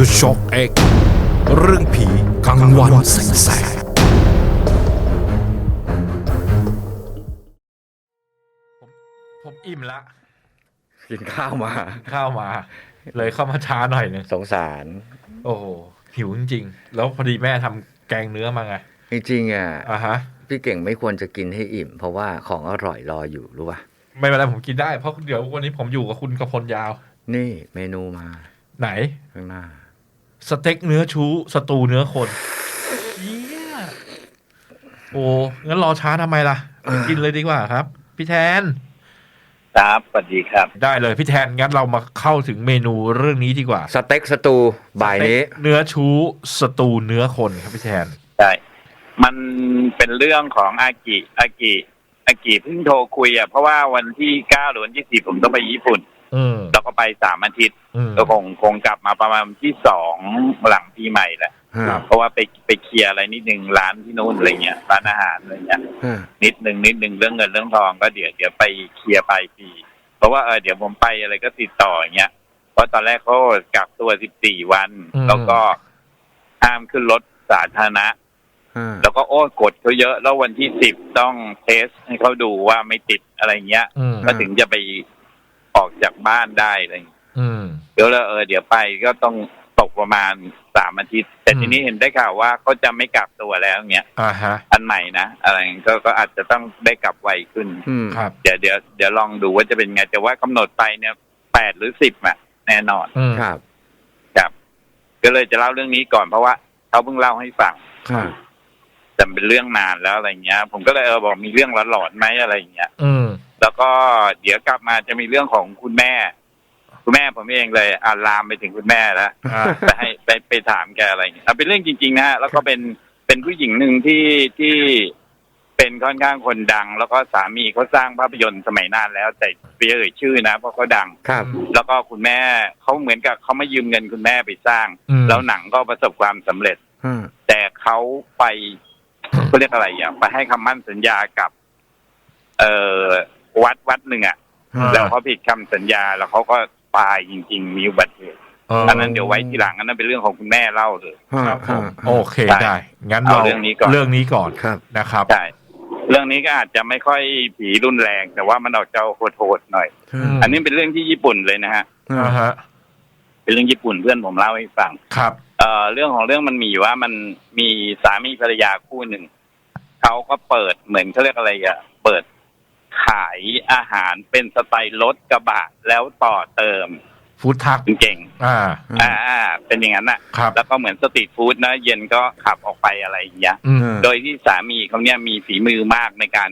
The Shock X เรื่องผีกลางวันแสกผมอิ่มละ กินข้าวมา ข้าวมา เลยเข้ามาช้าหน่อยหนึงสงสาร โอ้โหหิวจริงๆ แล้วพอดีแม่ทำแกงเนื้อมาไงจริงๆอะอะฮะ พี่เก่งไม่ควรจะกินให้อิ่ม เพราะว่าของอร่อยรออยู่รู้ป่ะ ไม่เป็นไรผมกินได้เพราะเดี๋ยววันนี้ผมอยู่กับคุณกระพลยาว นี่เมนูมาไหน ข้างหน้า สเต็กเนื้อชูสตูเนื้อคนเยี่ยโอ้งั้นรอช้าทำไมล่ะกินเลยดีกว่าครับ พี่แทน ครับสวัสดีครับ ได้เลยพี่แทนงั้นเรามาเข้าถึงเมนูเรื่องนี้ดีกว่าสเต็กสตูบ่ายนี้สเต็กเนื้อชูสตูเนื้อคนครับพี่แทนใช่มันเป็นเรื่องของอากิอากิอากิเพิ่งโทรคุยอะเพราะว่าวันที่เก้าหรือวันที่สี่ผมต้องไปญี่ปุ่น อืมแล้วก็ไปสามอาทิตย์อืมก็คงคงกลับมาประมาณวันที่สองหลังปีใหม่แหละฮะเพราะว่าไปไปเคลียร์อะไรนิดนึงร้านที่นู่นอะไรเงี้ยร้านอาหารอะไรเงี้ยฮะนิดนึงนิดนึงเรื่องเงินเรื่องทองก็เดี๋ยวเดี๋ยวไปเคลียร์ปลายปีเพราะว่าเออเดี๋ยวผมไปอะไรก็ติดต่ออย่างเงี้ยเพราะตอนแรกเขากักตัวสิบสี่วันอืมแล้วก็ห้ามขึ้นรถสาธารณะฮะแล้วก็โอ้กดเขาเยอะ แล้ววันที่สิบต้องเทสให้เขาดูว่าไม่ติดอะไรเงี้ยอืมก็ถึงจะไป ออกจากบ้านได้อะไรเงี้ย อืม เดี๋ยวแล้วเออเดี๋ยวไปก็ต้องตกประมาณสามอาทิตย์ แต่อืม ทีนี้เห็นได้ข่าวว่าเขาจะไม่กักตัวแล้วเงี้ยอ่าฮะ อันใหม่นะอะไรเงี้ยก็ก็อาจจะต้องได้กลับไวขึ้น อืมครับ เดี๋ยวเดี๋ยวเดี๋ยวลองดูว่าจะเป็นไง แต่ว่ากำหนดไปเนี่ยแปดหรือสิบอะแน่นอนอืม ครับ ครับ ก็เลยจะเล่าเรื่องนี้ก่อนเพราะว่าเขาเพิ่งเล่าให้ฟังครับ แต่เป็นเรื่องนานแล้วอะไรเงี้ย ผมก็เลยเออบอกมีเรื่องหลอนๆไหมอะไรเงี้ย อืม แล้วก็เดี๋ยวกลับมาจะมีเรื่องของคุณแม่ คุณแม่ผมเองเลยอาลามไปถึงคุณแม่แล้วอ่าไปให้ไปไปถามแกอะไรอย่างเงี้ยเอาเป็นเรื่องจริง ๆนะฮะแล้วก็เป็นเป็นผู้หญิงหนึ่งที่ที่เป็นค่อนข้างคนดัง แล้วก็สามีเขาสร้างภาพยนตร์สมัยนานแล้ว แต่เปียเอ่ยชื่อนะเพราะเขาดังครับ แล้วก็คุณแม่เขาเหมือนกับเขามายืมเงินคุณแม่ไปสร้างอืมแล้วหนังก็ประสบความสำเร็จฮะแต่เขาไปเขาเรียกอะไรอย่างไปให้คำมั่นสัญญากับ เอ่อ วัดวัดหนึ่งอะอ่า แล้วเขาผิดคำสัญญาแล้วเขาก็ตายจริง ๆ มีอุบัติเหตุอันนั้นเดี๋ยวไว้ทีหลังอันนั้นเป็นเรื่องของคุณแม่เล่าเลย ฮะครับผมฮะโอเคใช่ได้ งั้นเอาเราเรื่องนี้ก่อน เรื่องนี้ก่อนครับ นะครับ ใช่เรื่องนี้ก็อาจจะไม่ค่อยผีรุนแรง แต่ว่ามันออกจะโหดๆหน่อยฮะมอันนี้เป็นเรื่องที่ญี่ปุ่นเลยนะฮะ อ่าฮะเป็นเรื่องญี่ปุ่นเพื่อนผมเล่าให้ฟัง ครับ เอ่อเรื่องของเรื่องมันมีอยู่ว่ามันมีสามีภรรยาคู่หนึ่งเขาก็เปิดเหมือนเขาเรียกอะไรอะเปิด ขายอาหารเป็นสไตล์รถกระบะแล้วต่อเติมฟู้ดทักเก่งอ่าๆอ่าอ่า เป็นอย่างนั้นน่ะครับแล้วก็เหมือนสตรีทฟู้ดนะ เย็นก็ขับออกไปอะไรอย่างเงี้ยอืมอืมโดยที่สามีเขาเนี่ยมีฝีมือมากในการ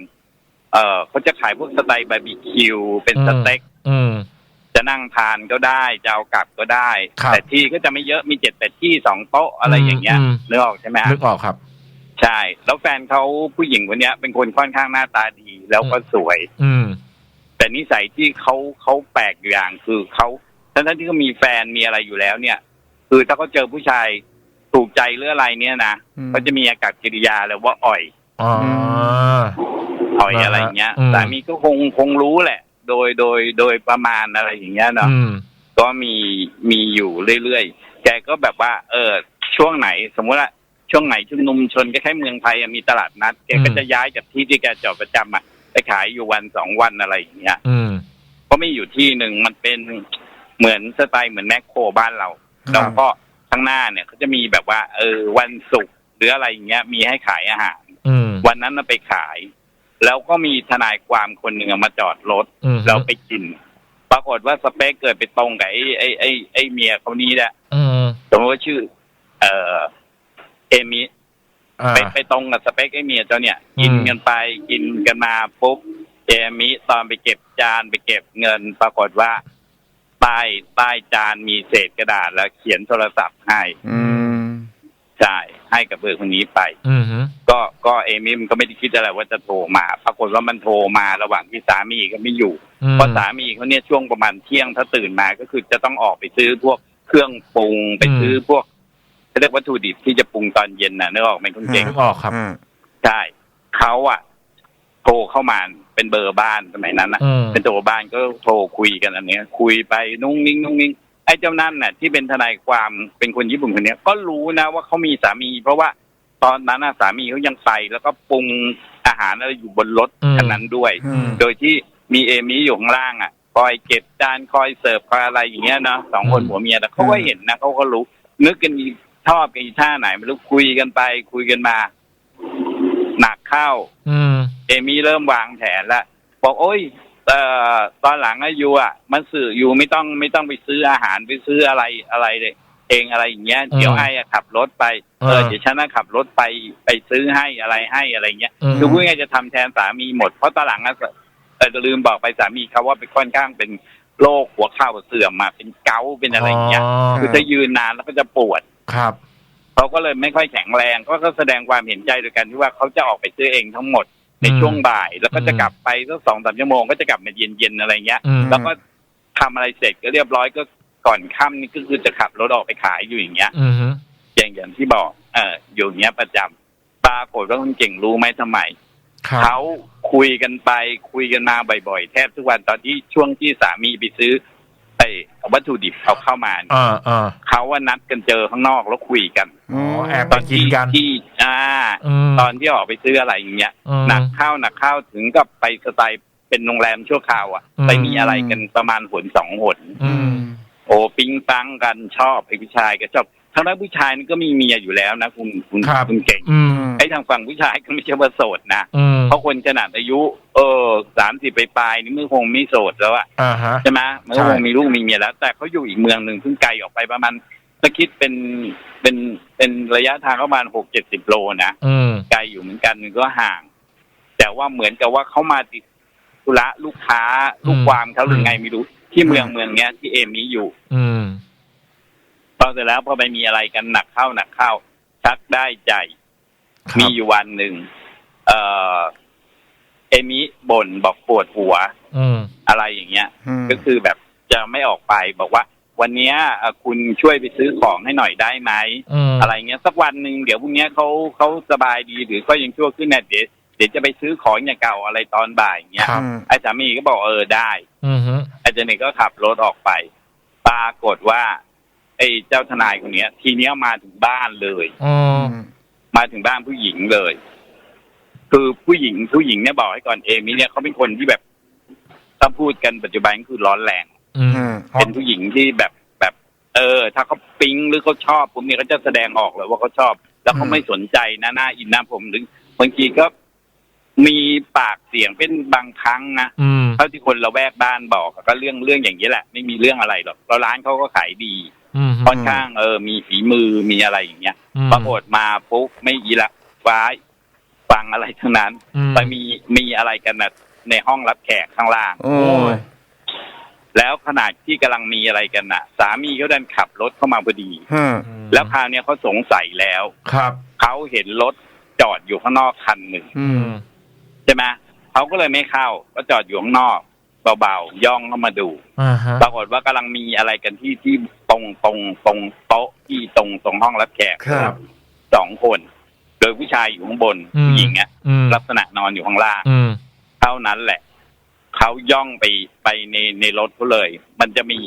เอ่อเขาจะขายพวกสไตล์บาร์บีคิว เป็นสเต็กอืมจะนั่งทานก็ได้ จะเอากลับก็ได้ครับแต่ที่ก็จะไม่เยอะมีเจ็ดแปดที่สองโต๊ะอะไรอย่างเงี้ยอืมนึกออกใช่ไหมฮะนึกออกครับ ใช่ แล้วแฟนเขาผู้หญิงคนเนี้ย เป็นคนค่อนข้างหน้าตาดีแล้วก็สวย อืม แต่นิสัยที่เขาเขาแปลกอยู่อย่างคือเขาทั้งๆที่เขามีแฟนมีอะไรอยู่แล้วเนี่ย คือถ้าเขาเจอผู้ชายถูกใจหรืออะไรเนี่ยนะอืม เขาจะมีอากับกิริยาเลยว่าอ่อย อ๋อ อ่อยอะไรอย่างเงี้ยอืม สามีก็คงคงรู้แหละ โดยโดยโดยประมาณอะไรอย่างเงี้ยเนาะอืม ก็มีมีอยู่เรื่อยๆแกก็แบบว่า เออช่วงไหน สมมติว่า ช่วงไหนชุมนุมชนก็แค่เมืองไทยอะมีตลาดนัดแกก็อืมจะย้ายจากที่ที่แกจอดประจำอะไปขายอยู่วันสองวันอะไรอย่างเงี้ยอืมก็ไม่อยู่ที่หนึ่งมันเป็นเหมือนสไตล์เหมือนแมคโครบ้านเราครับ แล้วก็ข้างหน้าเนี่ยเขาจะมีแบบว่า เออวันศุกร์หรืออะไรอย่างเงี้ย มีให้ขายอาหาร อืมวันนั้นน่ะไปขาย แล้วก็มีทนายความคนหนึ่งอะมาจอดรถ อืมแล้วไปกิน ปรากฏว่าสเปคเกิดไปตรงกับไอ้ไอ้ไอ้ไอ้เมียเขานี้แหละอืมสมมติว่าชื่อ เอ่อ เอมิอ่าไปไปตรงกับสเปคไอ้เมียเจ้าเนี่ยอืมกินกันไปกินกันมาปุ๊บเอมิตอนไปเก็บจานไปเก็บเงินปรากฏว่าใต้ใต้จานมีเศษกระดาษแล้วเขียนโทรศัพท์ให้อืมใช่ให้กับเบอร์คนนี้ไปอืมฮึก็ก็เอมิมันก็ไม่ได้คิดอะไรว่าจะโทรมา ปรากฏว่ามันโทรมาระหว่างที่สามีก็ไม่อยู่อืมเพราะสามีเขาเนี่ยช่วงประมาณเที่ยงถ้าตื่นมาก็คือจะต้องออกไปซื้อพวกเครื่องปรุงไปซื้อพวก เขาเรียกวัตถุดิบที่จะปรุงตอนเย็นน่ะนึกออกไหมคุณเก่งนึกออกครับฮะใช่เขาอะโทรเข้ามาเป็นเบอร์บ้านสมัยนั้นนะอืมเป็นตัวบ้านก็โทรคุยกันอันเนี้ยคุยไปนุ่งนิ่งนุ่งนิ่งไอ้เจ้านั่นน่ะที่เป็นทนายความเป็นคนญี่ปุ่นคนเนี้ยก็รู้นะว่าเขามีสามี เพราะว่าตอนนั้นน่ะสามีเขายังไปแล้วก็ปรุงอาหารอะไรอยู่บนรถอืมคันนั้นด้วยอืมโดยที่มีเอมี่อยู่ข้างล่างอะคอยเก็บจานคอยเสิร์ฟคอยอะไรอย่างเงี้ยเนาะสองคนอืมผัวเมียแต่เขาก็เห็นนะเขาก็รู้ นึกกันอี ชอบกันอีท่าไหนไม่รู้คุยกันไป คุยกันมา หนักเข้า อืม เอมี่เริ่มวางแผนแล้วบอกโอ้ยเอ่อตอนหลังอายุอะ มันสื่ออยู่ไม่ต้องไม่ต้องไปซื้ออาหารไปซื้ออะไรอะไรเลยเองอะไรอย่างเงี้ยอืมเดี๋ยวไอ้อะขับรถไปเออเออเดี๋ยวฉันน่ะขับรถไปไปซื้อให้อะไรให้อะไรเงี้ยอืม คือพูดง่ายๆจะทำแทนสามีหมดเพราะตอนหลังอะเออจะลืมบอกไปสามีเขาว่าเป็นค่อนข้างเป็นโรคหัวเข่าเสื่อมมาเป็นเกาต์เป็นอะไรอย่างเงี้ย คือถ้ายืนนานแล้วก็จะปวด ครับเขาก็เลยไม่ค่อยแข็งแรงก็ก็แสดงความเห็นใจโดยกันที่ว่าเขาจะออกไปซื้อเองทั้งหมดในอืมช่วงบ่าย แล้วก็จะอืมกลับไปสักสองสามชั่วโมงก็จะกลับมาเย็นๆอะไรเงี้ยอืมแล้วก็ทำอะไรเสร็จก็เรียบร้อยก็ก่อนค่ำนี่ก็คือจะขับรถออกไปขายอยู่อย่างเงี้ยอืมฮึอย่างอย่างที่บอก เอออยู่อย่างเงี้ยประจำปรากฏว่าคุณเก่งรู้ไหมทำไมครับเขาคุยกันไปคุยกันมาบ่อยๆ แทบทุกวันตอนที่ช่วงที่สามีไปซื้อไอ้ วัตถุดิบเขาเข้ามาเนี่ยอ่าอ่าเขาว่านัดกันเจอข้างนอกแล้วคุยกันอ๋อแอบตไปอนกินที่กันที่อ่าอืมตอนที่ออกไปซื้ออะไรอย่างเงี้ยอืมหนักเข้าหนักเข้าถึงกับไปสไตล์เป็นโรงแรมชั่วคราวอะอืมไปมีอะไรกันประมาณหนสองหนอืมโอ้ปิ๊งปังกันชอบไอ้ผู้ชายก็ชอบทางด้านผู้ชายนี่ก็มีเมียอยู่แล้วนะคุณคุณครับคุณเก่งอืมไอ้ ทางฝั่งผู้ชายก็ไม่ใช่ว่าโสดนะอืมเพราะคนขนาดอายุ เออสามสิบไปปลายๆนี่มันคงไม่โสดแล้วอะอ่าฮะใช่ไหมมันก็ใช่คงมีลูกมีเมียแล้ว แต่เขาอยู่อีกเมืองหนึ่งเพิ่งไกลออกไปประมาณถ้าคิดเป็นเป็นเป็นระยะทางประมาณหกเจ็ดสิบโลนะอืมไกลอยู่เหมือนกันมันก็ห่าง แต่ว่าเหมือนกับว่าเขามาติดธุระลูกค้าลูกความเขาหรือไงไม่รู้ ที่เมืองเมืองเนี้ย ที่เอมนี้อยู่ อืมพอเสร็จแล้วพอไปมีอะไรกันหนักเข้าหนักเข้าชักได้ใจ ครับ มีอยู่วันหนึ่งเอ่อเอมิบ่นบอกปวดหัวอืม อะไรอย่างเงี้ยอืมก็คือแบบจะไม่ออกไปบอกว่า วันเนี้ยเอ่อคุณช่วยไปซื้อของให้หน่อยได้ไหม อืมอะไรเงี้ยสักวันหนึ่งเดี๋ยวพรุ่งเนี้ยเขาเขาสบายดีหรือก็ยังชั่วขึ้นเนี่ยเดี๋ยวเดี๋ยวจะไปซื้อของอย่างเก่าอะไรตอนบ่ายอย่างเงี้ยครับ ไอ้สามีก็บอกเออได้อืมฮึไอ้เจเน็ตก็ขับรถออกไป ปรากฏว่า ไอ้เจ้าทนายคนเนี้ย ทีเนี้ยมาถึงบ้านเลย อืม มาถึงบ้านผู้หญิงเลย คือผู้หญิงผู้หญิงเนี่ยบอกให้ก่อนเอมิเนี่ยเขาเป็นคนที่แบบถ้าพูดกันปัจจุบันก็คือร้อนแรงอืมอืมเป็นผู้หญิงที่แบบแบบ เออ ถ้าเขาปิ๊งหรือเขาชอบผมเนี่ยเขาจะแสดงออกเลยว่าเขาชอบ แล้วเขาอืมไม่สนใจนะหน้าอินหน้าผมหรือบางทีก็มีปากเสียงเป็นบางครั้งนะอืมเท่าที่คนละแวกบ้านบอกก็เรื่องเรื่องอย่างนี้แหละ ไม่มีเรื่องอะไรหรอกแล้วร้านเขาก็ขายดีอืม ค่อนข้างเออมีฝีมือมีอะไรอย่างเงี้ยอืมปรากฏมาปุ๊บไม่อีละว้ายฟังอะไรทั้งนั้นอืมไปมีมีอะไรกันนะในห้องรับแขกข้างล่างโอ้ยแล้วขณะที่กำลังมีอะไรกันน่ะ สามีเขาดันขับรถเข้ามาพอดีฮะแล้วคราวเนี้ยเขาสงสัยแล้ว ครับเขาเห็นรถจอดอยู่ข้างนอกคันหนึ่งอือืมมใช่ไหมเขาก็เลยไม่เข้าก็จอดอยู่ข้างนอก เบาๆย่องเข้ามาดูอ่าฮะปรากฏว่ากำลังมีอะไรกันที่ที่ตรงตรงตรงโต๊ะที่ตรงตรงห้องรับแขกครับสองคน โดยผู้ชายอยู่ข้างบนอืมผู้หญิงเนี่ยอืมลักษณะนอนอยู่ข้างล่างอืมเท่านั้นแหละเขาย่องไปไปในในรถเขาเลย มันจะมี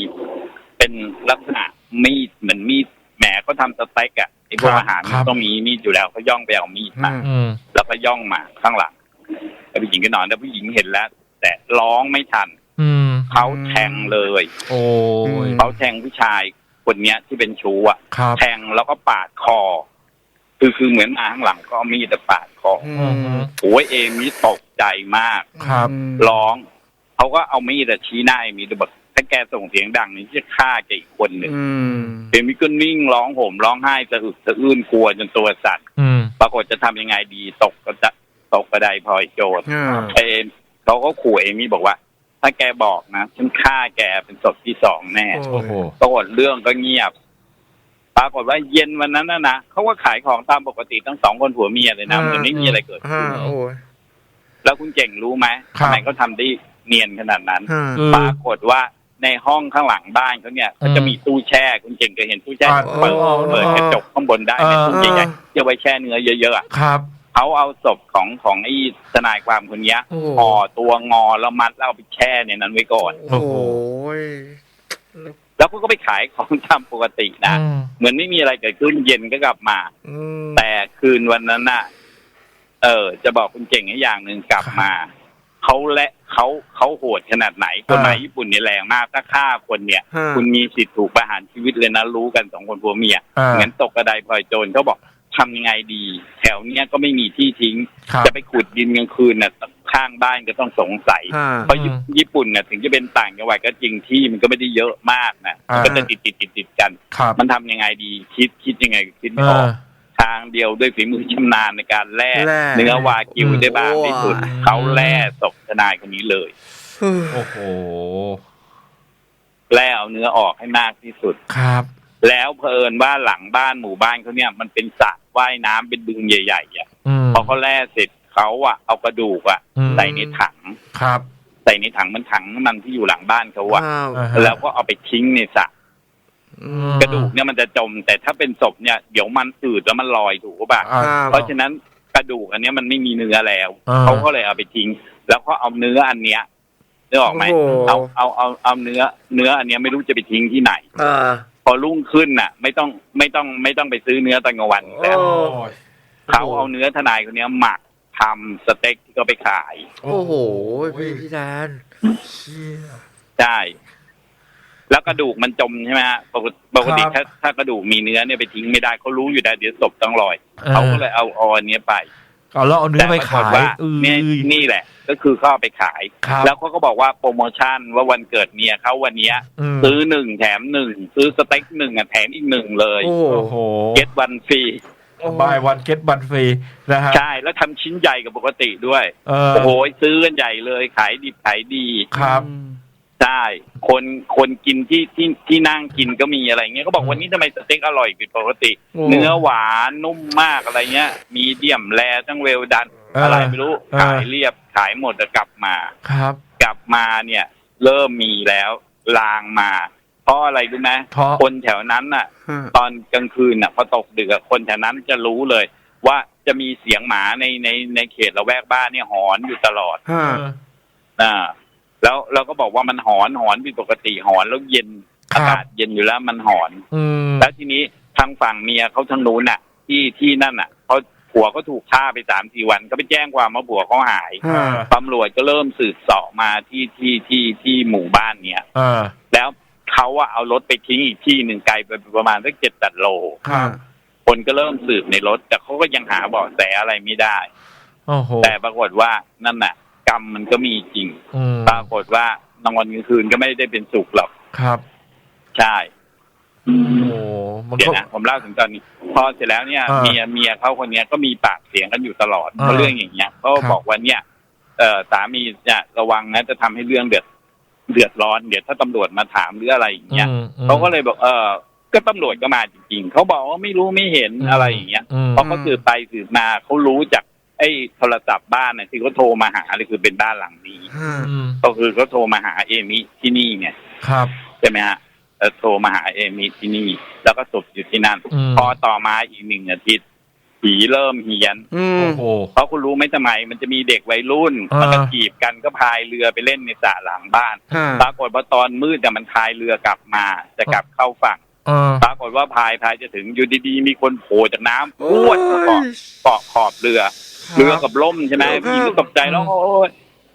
เป็นลักษณะมีดเหมือนมีดแหมเขาทำสเต็กอะไอ้พวกครับอาหารครับต้องมีมีดอยู่แล้วเขาย่องไปเอามีดมาอืมแล้วก็ย่องมาข้างหลังแล้วผู้หญิงก็นอนแล้วผู้หญิงเห็นแล้ว แต่ร้องไม่ทันอืม เขาแทงเลย โอ้ย เขาแทงผู้ชายคนเนี้ยที่เป็นชู้อะครับแทงแล้วก็ปาดคอ คือคือเหมือนมาข้างหลังก็เอามีดปาดคออือืมมโอ้ยเอมิตกใจมาก ครับ ร้องเขาก็เอามีดอะชี้หน้าเอมิแล้วบอกถ้าแกส่งเสียงดังนี่จะฆ่าแกอีกคนหนึ่งอืม เอมิก็นิ่งร้องห่มร้องไห้สะอึกสะอื้นกลัวจนตัวสั่นอืม ปรากฏจะทำยังไงดีตกก็จะตกกระไดพลอยโจร อ่า เอมเขาก็ขู่เอมี่บอกว่า ถ้าแกบอกนะฉันฆ่าแกเป็นศพที่สองแน่โอ้โหปรากฏเรื่องก็เงียบ ปรากฏว่าเย็นวันนั้นนะนะเขาก็ขายของตามปกติทั้งสองคนผัวเมียเลยนะเหมือนไม่มีอะไรเกิดอ่าขึ้นโอ้ยแล้วคุณเก่งรู้ไหมครับทำไมเขาทำได้เนียนขนาดนั้นอ่าคือปรากฏว่าในห้องข้างหลังบ้านเขาเนี่ยเขาจะมีตู้แช่คุณเก่งเคยเห็นตู้แช่อ่าเปิดอ๋อเปิดกระจกข้างบนได้ในตู้เออใหญ่ๆที่เอาไว้แช่เนื้อเยอะๆอะครับ เขาเอาศพของของไอ้ทนายความคนเนี้ยโอ้ห่อตัวงอแล้วมัดแล้วเอาไปแช่ในนั้นไว้ก่อน โอ้โอ้โหโหแล้วก็ไปขายของตามปกตินะอืมเหมือนไม่มีอะไรเกิดขึ้นเย็นก็กลับมา อืม แต่คืนวันนั้นน่ะ เออ จะบอกคุณเก่งให้อย่างหนึ่งกลับมา เขาและเขาเขาโหดขนาดไหนกฎหมายญี่ปุ่นเนี่ยแรงมากถ้าฆ่าคนเนี่ย ฮะ คุณมีสิทธิ์ถูกประหารชีวิตเลยนะรู้กันสองคนผัวเมียอ่าเหมือนตกกระไดพลอยโจรเขาบอก ทำยังไงดี แถวเนี้ยก็ไม่มีที่ทิ้ง ครับ จะไปขุดดินกลางคืนน่ะข้างบ้านก็ต้องสงสัยฮะเพราะอืมญี่ปุ่นน่ะถึงจะเป็นต่างจังหวัดก็จริงที่มันก็ไม่ได้เยอะมากนะอ่าก็จะติดติดติดติดๆกัน ครับมันทำยังไงดีคิดคิดยังไงคิดเอไม่ออกอทางเดียวด้วยฝีมือชำนาญในการแล่แล่เนื้อวากิวอืม ได้บ้างที่สุด โอ้ย เขาแล่ศพทนายคนนี้เลย โอ้โห แล่เอาเนื้อออกให้มากที่สุด ครับ แล้วเพลินว่าหลังบ้านหมู่บ้านเขาเนี่ยมันเป็นสระ ว่ายน้ำเป็นบึงใหญ่ๆอะอืมพอเขาแล่เสร็จเขาอะ เอากระดูกอะอืมใส่ในถังครับใส่ในถังมันถังน้ำมันที่อยู่หลังบ้านเขาอะว้าวอ่าฮะแล้วก็เอาไปทิ้งในสระอืมกระดูกเนี่ยมันจะจม แต่ถ้าเป็นศพเนี่ยเดี๋ยวมันอืดแล้วมันลอยถูกป่ะอ่าครับเพราะฉะนั้นกระดูกอันเนี้ยมันไม่มีเนื้อแล้วอ่าเขาก็เลยเอาไปทิ้ง แล้วก็เอาเนื้ออันเนี้ยนึกออกไหมโอ้โหเอาเอาเอาเอาเนื้อ เนื้ออันเนี้ยไม่รู้จะไปทิ้งที่ไหนเออพอรุ่งขึ้นน่ะ ไม่ต้องไม่ต้องไม่ต้องไปซื้อเนื้อตอนกลางวันแล้วโอ้โอ้ยเขาเอาเนื้อทนายคนเนี้ยหมักทำสเต็กที่เขาไปขาย โอ้โห พี่พี่แดนเชี่ยใช่ แล้วกระดูกมันจมใช่ไหมฮะปกติปกติครับถ้าถ้ากระดูกมีเนื้อเนี่ยไปทิ้งไม่ได้เขารู้อยู่แล้วเดี๋ยวศพต้องลอยเออเขาก็เลยเอาเอาอันเนี้ยไป เอาแล้วเอาเนื้อไปแต่ปรขากฏยว่าอือเนี่ยนี่แหละ ก็คือเขาเอาไปขายครับแล้วเขาก็บอกว่าโปรโมชั่นว่าวันเกิดเมียเขาวันเนี้ยมซื้อหนึ่งแถมหนึ่งซื้อสเต็กหนึ่งอะแถมอีกหนึ่งเลย โอ้โอ้โหเก็ตวันฟรีบายวันเก็ตบันฟรีนะฮะใช่แล้วทำชิ้นใหญ่กับปกติด้วยเออโอ้โหซื้อกันใหญ่เลยขายดิบขายดีครับ ใช่คนคนกินที่ที่ที่นั่งกินก็มีอะไรเงี้ยก็บอกวันนี้ทำไมสเต็กอร่อยผิดปกติ โอ้ เนื้อหวานนุ่มมากอะไรเงี้ย มีเดียมแรทั้งเวลดันเออออะไรไม่รู้เออ ขายเรียบขายหมดแต่กลับมา ครับกลับมาเนี่ย เริ่มมีแล้วลางมา เพราะอะไรรู้ไหมเพราะคนแถวนั้นน่ะ ฮะ ตอนกลางคืนน่ะพอตกดึกอะคนแถวนั้นจะรู้เลย ว่าจะมีเสียงหมาในในในเขตละแวกบ้านเนี่ยหอนอยู่ตลอดฮะเอออ่า แล้วเราก็บอกว่ามันหอนหอนผิดปกติหอนแล้วเย็นครับอากาศเย็นอยู่แล้วมันหอน อืมแล้วทีนี้ทางฝั่งเมียเขาทางนู้นน่ะ ที่ที่นั่นน่ะเขาผัวเขาถูกฆ่าไปสามสี่วัน ก็ไปแจ้งความว่าผัวเขาหายเออตำรวจก็เริ่มสืบเสาะมาที่ที่ที่ที่หมู่บ้านเนี่ยเออแล้วเขาอะเอารถไปทิ้งอีกที่หนึ่งไกลไปประมาณสักเจ็ดตัดโล ครับ คนก็เริ่มสืบในรถ แต่เขาก็ยังหาเบาะแสอะไรไม่ได้ โอ้โหแต่ปรากฏว่านั่นน่ะ กรรมมันก็มีจริง อืมปรากฏว่านอนกลางคืนก็ไม่ได้เป็นสุขหรอกครับ ใช่โอ้โหมันเดี๋ยก็ วนะผมเล่าถึงตอนนี้ พอเสร็จแล้วเนี่ยอ่าเมียเมียเขาคนเนี้ยก็มีปากเสียงกันอยู่ตลอดอ่าเพราะเรื่องอย่างเงี้ยเขาครับ บอกว่าเนี่ยเอ่อสามีเนี่ยระวังนะจะทำให้เรื่องเดือดเดือดร้อนเดี๋ยวถ้าตำรวจมาถามหรืออะไรอย่างเงี้ย อืมอืม เขาก็เลยบอกเออก็ตำรวจก็มาจริงๆ เขาบอกว่าไม่รู้ไม่เห็นอะไรอย่างเงี้ยอืมพอเขาสืบไปสืบมาเขารู้จาก ไอ้โทรศัพท์บ้านเนี่ยที่เขาโทรมาหาเลยคือเป็นบ้านหลังนี้ฮะอืมก็คือเขาโทรมาหาเอมิที่นี่เนี่ยครับ ใช่ไหมฮะเอ่อโทรมาหาเอมิที่นี่ แล้วก็ศพอยู่ที่นั่น อืม พอต่อมาอีกหนึ่งอาทิตย์ผีเริ่มเฮียน อืม โอ้โห เพราะคุณรู้ไหมทำไมมันจะมีเด็กวัยรุ่นอ่ามั มันก็จีบกันก็พายเรือไปเล่นในสระหลังบ้านฮะปรากฏว่าตอนมืดแต่ยมันพายเรือกลับมา จะกลับเข้าฝั่ง เออ ปรากฏว่าพายพายจะถึงอยู่ดีๆ มีคนโผล่จากน้ำโอ้พวดมาเกาะเกาะขอบเรือ เรือกับล่มใช่ไหมครับพี่ก็ตกใจแล้วโอ้ย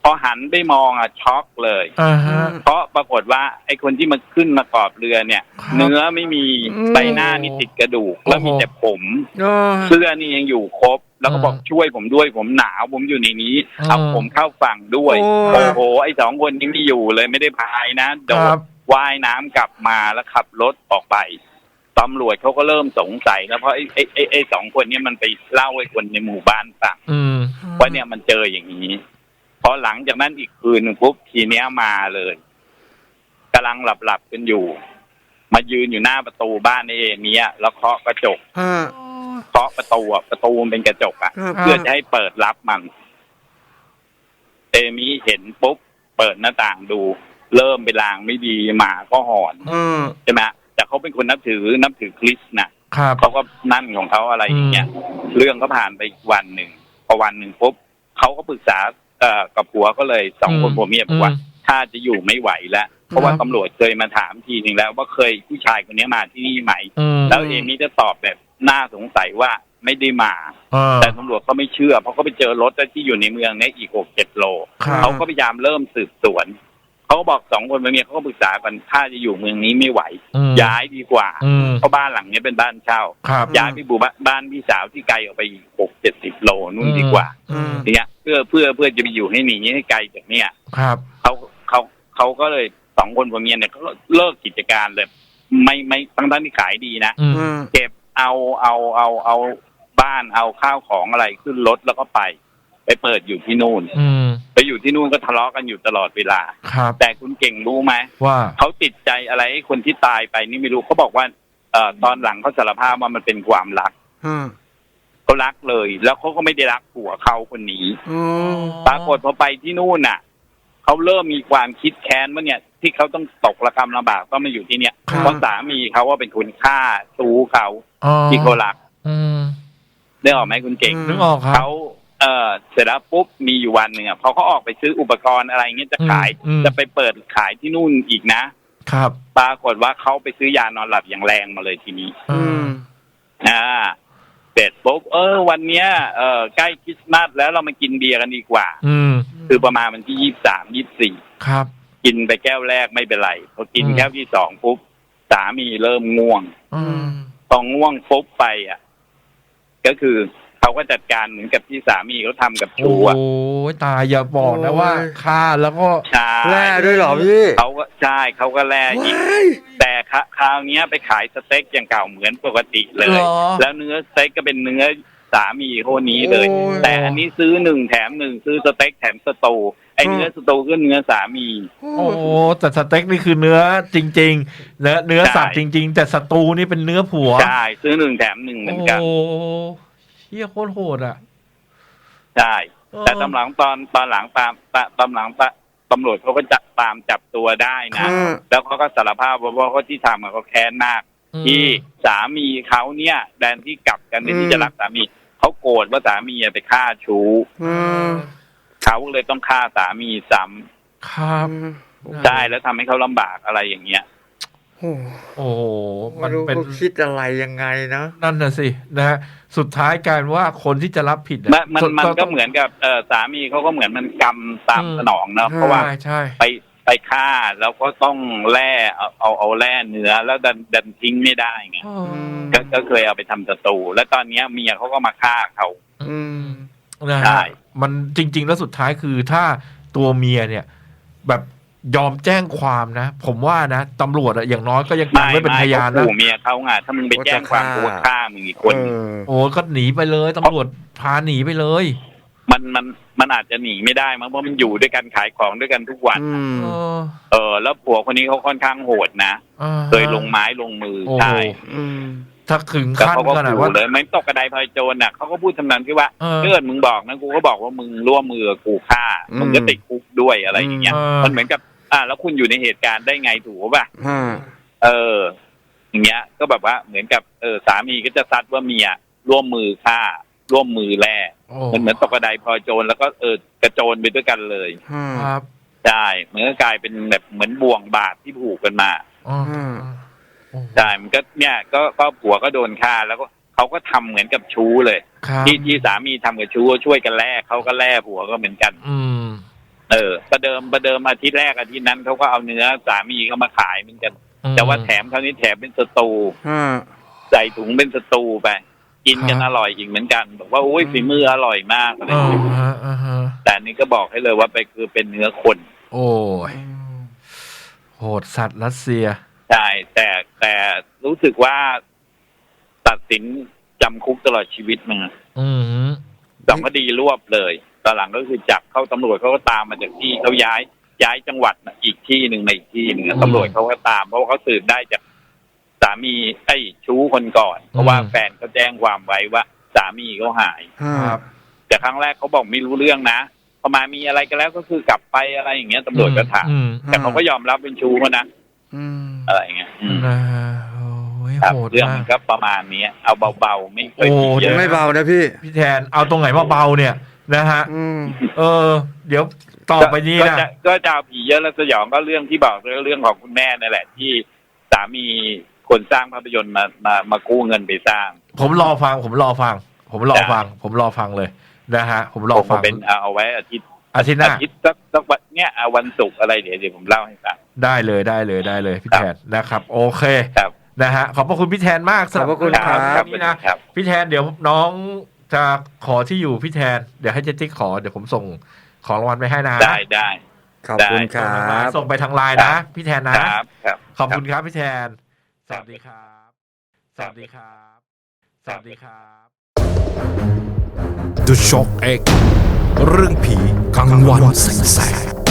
พอหันไปมองอะช็อกเลย อ่าฮะ เพราะปรากฏว่าไอ้คนที่มาขึ้นมากอบเรือเนี่ย ครับเนื้อไม่มีอืม ใบหน้านี่ติดกระดูก แล้วมีโอ้โหแต่ผมโอ้เสื้อนี่ยังอยู่ครบ แล้วก็อืมบอกช่วยผมด้วยผมหนาวผมอยู่ในนี้อืมเอาผมเข้าฝั่งด้วยโอ้โอ้โหไอ้สองคนนี้ไม่อยู่เลยไม่ได้พายนะโดครัดบ ว่ายน้ำกลับมาแล้วขับรถออกไป ตำรวจเขาก็เริ่มสงสัยแล้วเพราะไอ้ไอ้ไอ้ไอ้สองคนเนี้มันไปเล่าให้คนในหมู่บ้านฟังอืมว่าเนี่ยมันเจออย่างนี้พอหลังจากนั้นอีกคืนหนึ่งปุ๊บทีเนี้ยมาเลยกำลังหลับหลับๆกันอยู่ มายืนอยู่หน้าประตูบ้านไอ้เอเมียแล้วเคาะกระจกฮะเคาะประตูอะประตูมันเป็นกระจกอะครับอ่าเพื่อจะให้เปิดรับมัน เอมิเห็นปุ๊บเปิดหน้าต่างดู เริ่มไปลางไม่ดีหมาก็หอนอืมใช่ไหม แต่เขาเป็นคนนับถือนับถือคริสต์นะครับเขาก็นั่นของเขาอะไรอย่างเงี้ยเรื่องก็ผ่านไปอีกวันหนึ่งพอวันหนึ่งปุ๊บเขาก็ปรึกษาเอ่อกับผัวก็เลยสองคนอืมผัวเมียบอกว่าอืมถ้าจะอยู่ไม่ไหวแล้วเพราะว่าครับตำรวจเคยมาถามทีหนึ่งแล้ว ว่าเคยผู้ชายคนนี้มาที่นี่ไหมอืมแล้วเอมี่จะตอบแบบน่าสงสัยว่าไม่ได้มาเออแต่ตำรวจก็ไม่เชื่อ เพราะเขาไปเจอรถที่อยู่ในเมืองเนี้อีกหกเจ็ดโลครับเขาก็พยายามเริ่มสืบสวน เขาก็บอกสองคนเมียเขาก็ปรึกษากันถ้าจะอยู่เมืองนี้ไม่ไหวอืมย้ายดีกว่าอืมเพราะบ้านหลังนี้เป็นบ้านเช่าครับย้ายไปบูบ้านบ้านพี่สาวที่ไกลออกไปอีกหกเจ็ดสิบโลนู่นดีกว่าอืมเนี่ยเพื่อเพื่อเพื่อจะไปอยู่ให้หนีให้ไกลจากเนี่ยครับเขาเขาเขาก็เลยสองคนผัวเมียเนี่ยเขาก็เลิกกิจการเลย ไม่ไม่ทั้งทั้งที่ขายดีนะอืมอืมเก็บเอาเอาเอาเอาบ้านเอาข้าวของอะไรขึ้นรถแล้วก็ไป ไปเปิดอยู่ที่นู่นอืม ไปอยู่ที่นู่นก็ทะเลาะกันอยู่ตลอดเวลา ครับ แต่คุณเก่งรู้ไหมว่า เขาติดใจอะไรให้คนที่ตายไปนี่ไม่รู้เขาบอกว่าเอ่อตอนหลังเขาสารภาพว่ามันเป็นความรักอืมเขารักเลย แล้วเขาก็ไม่ได้รักผัวเขาคนนี้ อืมปรากฏพอไปที่นู่นน่ะเขาเริ่มมีความคิดแค้นว่าเนี่ย ที่เขาต้องตกระกรรมลำบากต้องมาอยู่ที่เนี่ยครับ เพราะสามีเขาว่าเป็นคนฆ่าซูเขาอ๋อที่เขารักอืม ได้ออกไหมคุณเก่งอืมนึกออกครับ เขา เออเสร็จแล้วปุ๊บมีอยู่วันหนึ่งอะพอเขาออกไปซื้ออุปกรณ์อะไรเงี้ยจะขายอืม จะไปเปิดขายที่นู่นอีกนะ ครับปรากฏว่าเขาไปซื้อยานอนหลับอย่างแรงมาเลยทีนี้ อือืมมอ่าเสร็จปุ๊บเออ วันเนี้ยเออใกล้คริสต์มาสแล้วเรามากินเบียร์กันดีกว่า อืมคือประมาณวันที่ยี่สามยี่สี่ครับ กินไปแก้วแรกไม่เป็นไรพอกินอืม แก้วที่สองปุ๊บสามีเริ่มง่วงอืมพอง่วงปุ๊บไปอะ ก็คือ เขาก็จัดการเหมือนกับที่สามีเขาทำกับโอ้ชูอะยตายอย่าบอกนะว่าโอ้ยฆ่าแล้วก็ใช่แร่ด้วยเหรอพี่เขาก็ใช่เขาก็แล่อีก ว้าย แต่ครคราวเนี้ยไปขายสเต็กอย่างเก่าเหมือนปกติเลย หรอแล้วเนื้อสเต็กก็เป็นเนื้อสามีคนนี้เลย โอ้ย แต่อันนี้ซื้อหนึ่งแถมหนึ่งซื้อสเต็กแถมสตูไออืมเนื้อสตูก็เนื้อสามี โอ้แต่สเต็กนี่คือเนื้อจริงๆเนื้อเนื้อสัตว์ใช่จริง ๆ แต่สตูนี่เป็นเนื้อผัวใช่ ซื้อหนึ่งแถมหนึ่งเหมือนกัน โอ้เฮียโคตรโหดอะใช่เออแต่ตำหลังตอนตอนหลังตามตตำหลังตะตำรวจเขาก็จับตามจับตัวได้นะอืมแล้วเขาก็สารภาพว่าว่าเขาที่ทำอะเขาแค้นมาก ที่สามีเขาเนี่ยแดนที่กลับกันในที่อืมจะรักสามีเขาโกรธว่าสามีไปฆ่าชู้อืมเขาเลยต้องฆ่าสามีซ้ำครับใช่แล้วทำให้เขาลำบากอะไรอย่างเงี้ย โอ้โอ้โหไมัมันนรู้เป็นเขาคิดอะไรยังไงนะ นั่นน่ะสินะฮะสุดท้ายกลารว่าคนที่จะรับผิดอะมันมันมันก็ต้องเหมือนกับเออสามีเขาก็เหมือนมันกรรมตามอืม สนองเนาะอืมเพราะว่า ใช่ใช่ ไปไปฆ่าแล้วก็ต้องแล่เอาเอาเอาแล่เนื้อแล้วดันดันทิ้งไม่ได้ไงอืมก็ก็เคยเอาไปทำสตูแล้วตอนเนี้ยเมียเขาก็มาฆ่าเขา อืม นะใช่ฮะมันจริง ๆ แล้วสุดท้ายคือถ้าตัวเมียเนี่ย แบบ ยอมแจ้งความนะ ผมว่านะตำรวจอะอย่างน้อยก็ยังกันไว้เป็นพยานเขานะขู่เมียเขาไงถ้ามึงไปแจ้งความว่าจะกูฆ่าฆ่ามึงอีกคน เออ โอ้ก็หนีไปเลยตำรวจพาหนีไปเลย มันมันมันอาจจะหนีไม่ได้มั้งเพราะมันอยู่ด้วยกันขายของด้วยกันทุกวัน อืม เออเออ แล้วผัวคนนี้เขาค่อนข้างโหดนะอ่าฮะ เคยลงไม้ลงมือโอ้ใช่อืม ถ้าถึงแล้วขั้นเขาก็ขนาดขู่ว่าเลยไม่ตกกระไดพลอยโจรน่ะเขาก็พูดทำนองที่ว่าเออ เกิดมึงบอกนะกูก็บอกว่ามึงร่วมมือกับกูฆ่าอืมมึงก็ติดคุกด้วยอะไรอย่างเงี้ย เออ มันเหมือนกับ อ่าแล้วคุณอยู่ในเหตุการณ์ได้ไงถูกป่ะอ่าเออ อย่างเงี้ย ก็แบบว่าเหมือนกับเออสามีก็จะซัดว่าเมียร่วมมือฆ่า ร่วมมือแล่โอ้มันเหมือนตกกระไดพลอยโจรแล้วก็เออกระโจนไปด้วยกันเลยอ่าครับใช่มันก็กลายเป็นแบบเหมือนบ่วงบาดที่ผูกกันมาอ่าอืมโอ้ใช่มันก็เนี่ยก็ก็ผัวก็โดนฆ่าแล้วก็เขาก็ทำเหมือนกับชู้เลยครับที่ที่สามีทำกับชู้ช่วยกันแลกเขาก็แล่ผัวก็เหมือนกัน อืม เออประเดิมประเดิมอาทิตย์แรกอาทิตย์นั้นเขาก็เอาเนื้อสามีเขามาขายเหมือนกัน แต่ว่าแถมคราวนี้แถมเป็นสตูอ่าใส่ถุงเป็นสตูไป กินกันครับอร่อยอีกเหมือนกัน บอกว่าโอ้ยฝีมืออร่อยมากอะไรออ่าย่างเงี้ยฮะอ่าฮะแต่อันนี้ก็บอกให้เลยว่าไปคือเป็นเนื้อคน โอ้ยโหดสัตว์รัสเซียใช่แต่แต่รู้สึกว่าตัดสินจำคุกตลอดชีวิตมาอืมสองคดีรวบเลย ตอนหลังก็คือจับเข้าตำรวจเขาก็ตามมาจากที่เขาย้ายย้ายจังหวัดน่ะอีกที่หนึ่งในอีกที่หนึ่งอะตำรวจเขาก็ตาม เพราะว่าเขาสืบได้จากสามีไอ้ชู้คนก่อน เพราะว่าแฟนเขาแจ้งความไว้ว่า สามีเขาหายอ่าครับ แต่ครั้งแรกเขาบอกไม่รู้เรื่องนะพอมามีอะไรกันแล้วก็คือกลับไปอะไรอย่างเงี้ยตำรวจก็ถามอืมแต่เขาก็ยอมรับเป็นชู้เขานะอืมอะไรอย่างเงี้ยอืมนะฮะโอ้ยครับโหดเรื่องมามักนก็ประมาณนี้เอาเบาๆไม่เคยโอ้มีเยอะไม่เบานะพี่พี่แทนเอาตรงไหนมาเบาเนี่ย นะฮะ อืม เออ เดี๋ยวต่อไปนี้ก็นะจะก็จะเอาผีเยอะและสยองก็เรื่องที่บอกเรื่องของคุณแม่นั่นแหละ ที่สามีคนสร้างภาพยนตร์มามามากู้เงินไปสร้างผมรอฟัง ผมรอฟัง ผมรอฟัง ผมรอฟังเลยนะฮะ ผมรอผมฟังเป็นเอาเอาไว้อาทิตย์อาทิตย์หอาน้า ทิตย์สักสักวันเนี้ยเอาวันศุกร์อะไรเดี๋ยวเดี๋ยวผมเล่าให้ฟัง ได้เลยได้เลยได้เลยพี่ครับแทนนะครับ โอเคครับนะฮะขอบพระคุณพี่แทนมากสำหขอบพระคุณเองครับาวนี้นะ ครับ พี่แทนเดี๋ยวน้อง จะขอที่อยู่พี่แทน เดี๋ยวให้เจติ๊กขอเดี๋ยวผมส่งของรางวัลไปให้นะได้ได้ขอบคุณคส่งรัทางไลบน์ส่งไปทางไลน์นะ พี่แทนคนะรับครับ ขอบคุณครับพี่แทน สวัสดีครับ สวัสดีครับ สวัสดีครับ The Shock X เรื่องผีกลางวันแสง